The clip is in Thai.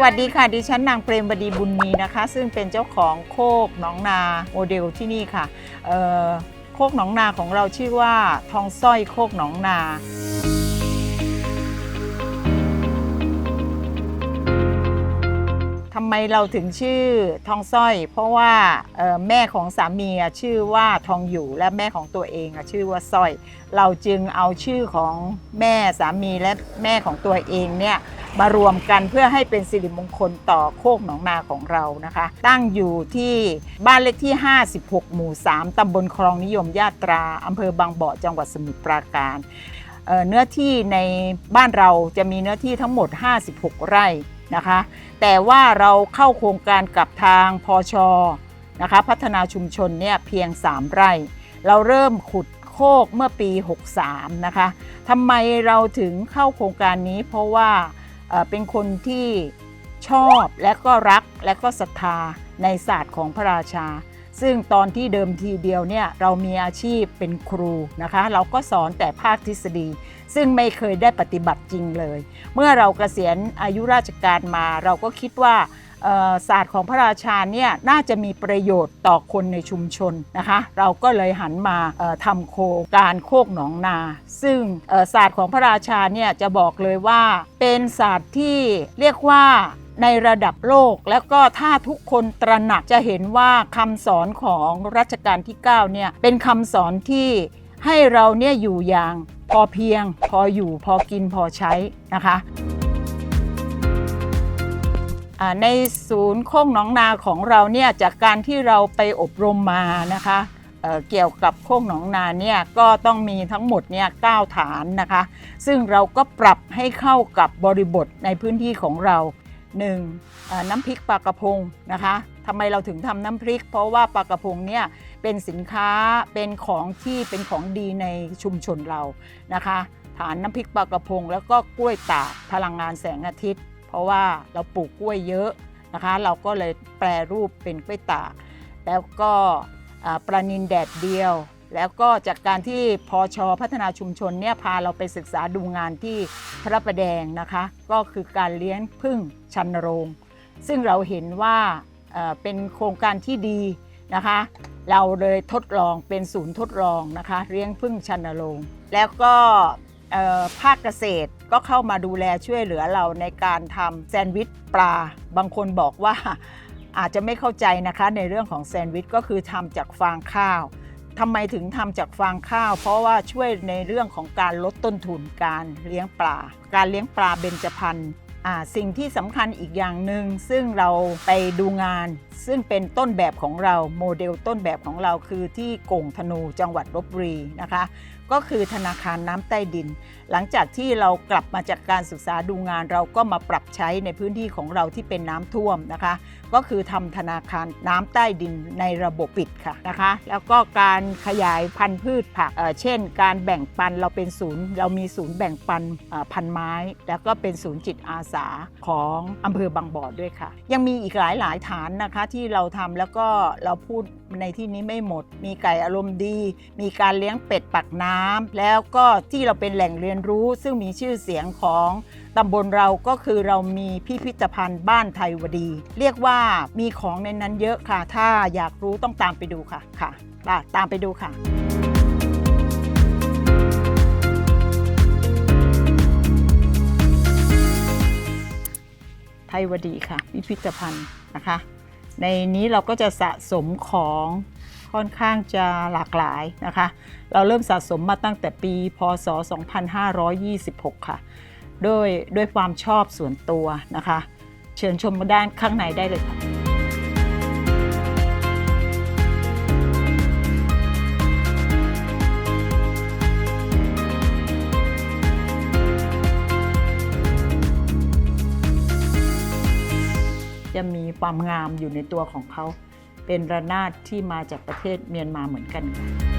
สวัสดีค่ะ ดิฉันนางเปรมบดีบุญมีนะคะ ซึ่งเป็นเจ้าของโคกหนองนาโมเดลที่นี่ค่ะโคกหนองนาของเราชื่อว่าทองสร้อยโคกหนองนาทำไมเราถึงชื่อทองสร้อย เพราะว่าแม่ของสามีชื่อว่าทองอยู่และแม่ของตัวเองชื่อว่าสร้อย เราจึงเอาชื่อของแม่สามีและแม่ของตัวเองเนี่ย มารวมกันเพื่อให้เป็นสิริมงคลต่อโคกหนองนาของเรานะคะ ตั้งอยู่ที่บ้านเลขที่ 56 หมู่ 3 ตำบลคลองนิยมญาตราอำเภอบางบ่อจังหวัดสมุทรปราการเเนื้อที่ในบ้านเราจะมีเนื้อที่ทั้งหมด 56 ไร่นะคะ แต่ว่าเราเข้าโครงการกับทางพอชนะคะพัฒนาชุมชนเนี่ยเพียง 3 ไร่ เราเริ่มขุดโคกเมื่อปี 63 นะคะทำไมเราถึงเข้าโครงการนี้เพราะว่า เป็นคนที่ชอบและก็รักและก็ศรัทธาในศาสตร์ของพระราชา ซึ่งตอนที่เดิมทีเดียวเนี่ยเรามีอาชีพเป็นครูนะคะ เราก็สอนแต่ภาคทฤษฎี ซึ่งไม่เคยได้ปฏิบัติจริงเลย เมื่อเราเกษียณอายุราชการมาเราก็คิดว่า ศาสตร์ของพระราชาเนี่ยน่าจะมีประโยชน์ต่อคนในชุมชนนะคะ เราก็เลยหันมาทำโครงการโคกหนองนา ซึ่งศาสตร์ของพระราชาเนี่ยจะบอกเลยว่าเป็นศาสตร์ที่เรียกว่าในระดับโลกแล้วก็ถ้าทุกคนตระหนักจะเห็นว่าคำสอนของรัชกาลที่9เนี่ยเป็นคำสอนที่ให้เราเนี่ยอยู่อย่างพอเพียง พออยู่พอกินพอใช้นะคะ ในศูนย์โคกหนองนาของเราเนี่ยจากการที่เราไปอบรมมานะคะเเกี่ยวกับโคกหนองนาเนี่ยก็ต้องมีทั้งหมดเนี่ยเก้าฐานนะคะ ซึ่งเราก็ปรับให้เข้ากับบริบทในพื้นที่ของเราหนึ่งน้ำพริกปลากระพงนะคะทำไมเราถึงทำน้ำพริก เพราะว่าปลากระพงเนี่ยเป็นสินค้าเป็นของที่เป็นของดีในชุมชนเรานะคะ ฐานน้ำพริกปลากระพง แล้วก็กล้วยตากพลังงานแสงอาทิตย์ เพราะว่าเราปลูกกล้วยเยอะนะคะ เราก็เลยแปรรูปเป็นกล้วยตากแล้วก็ปลานินแดดเดียว แล้วก็จากการที่พอชอพัฒนาชุมชนเนี่ยพาเราไปศึกษาดูงานที่พระประแดงนะคะ ก็คือการเลี้ยงพึ่งชันโรง ซึ่งเราเห็นว่าเป็นโครงการที่ดีนะคะ เราเลยทดลองเป็นศูนย์ทดลองนะคะเลี้ยงพึ่งชันโรง แล้วก็ภาคเกษตร ก็เข้ามาดูแลช่วยเหลือเราในการทำแซนด์วิชปลา บางคนบอกว่าอาจจะไม่เข้าใจนะคะในเรื่องของแซนด์วิชก็คือทำจากฟางข้าวทำไมถึงทำจากฟางข้าว เพราะว่าช่วยในเรื่องของการลดต้นทุนการเลี้ยงปลา การเลี้ยงปลาเบญจพรรณ สิ่งที่สำคัญอีกอย่างหนึ่งซึ่งเราไปดูงาน ซึ่งเป็นต้นแบบของเราโมเดลต้นแบบของเราคือที่กงธนูจังหวัดลบบุรีนะคะ ก็คือธนาคารน้ำใต้ดิน หลังจากที่เรากลับมาจากการศึกษาดูงานเราก็มาปรับใช้ในพื้นที่ของเราที่เป็นน้ำท่วมนะคะ ก็คือทำธนาคารน้ำใต้ดินในระบบปิดค่ะนะคะ แล้วก็การขยายพันธุ์พืชผักเเช่น การแบ่งปันเราเป็นศูนย์ เรามีศูนย์แบ่งปันพันไม้ แล้วก็เป็นศูนย์จิตอาสาของอำเภอบางบ่อด้วยค่ะ ยังมีอีกหลายหลายฐานนะคะที่เราทำแล้วก็เราพูดในที่นี้ไม่หมด มีไก่อารมณ์ดี มีการเลี้ยงเป็ดปักน้ำแล้วก็ที่เราเป็นแหล่งเรียนรู้ ซึ่งมีชื่อเสียงของตำบลเราก็คือเรามีพิพิธภัณฑ์บ้านไทยวดี เรียกว่ามีของในนั้นเยอะค่ะ ถ้าอยากรู้ต้องตามไปดูค่ะค่ะตามไปดูค่ะ ไทยวดีค่ะ พิพิธภัณฑ์นะคะ ในนี้เราก็จะสะสมของค่อนข้างจะหลากหลายนะคะ เราเริ่มสะสมมาตั้งแต่ปี พศ 2526 ค่ะ ด้วยด้วยความชอบส่วนตัวนะคะ เชิญชมมาด้านข้างในได้เลยค่ะ จะมีความงามอยู่ในตัวของเขา เป็นระนาดที่มาจากประเทศเมียนมาเหมือนกันค่ะ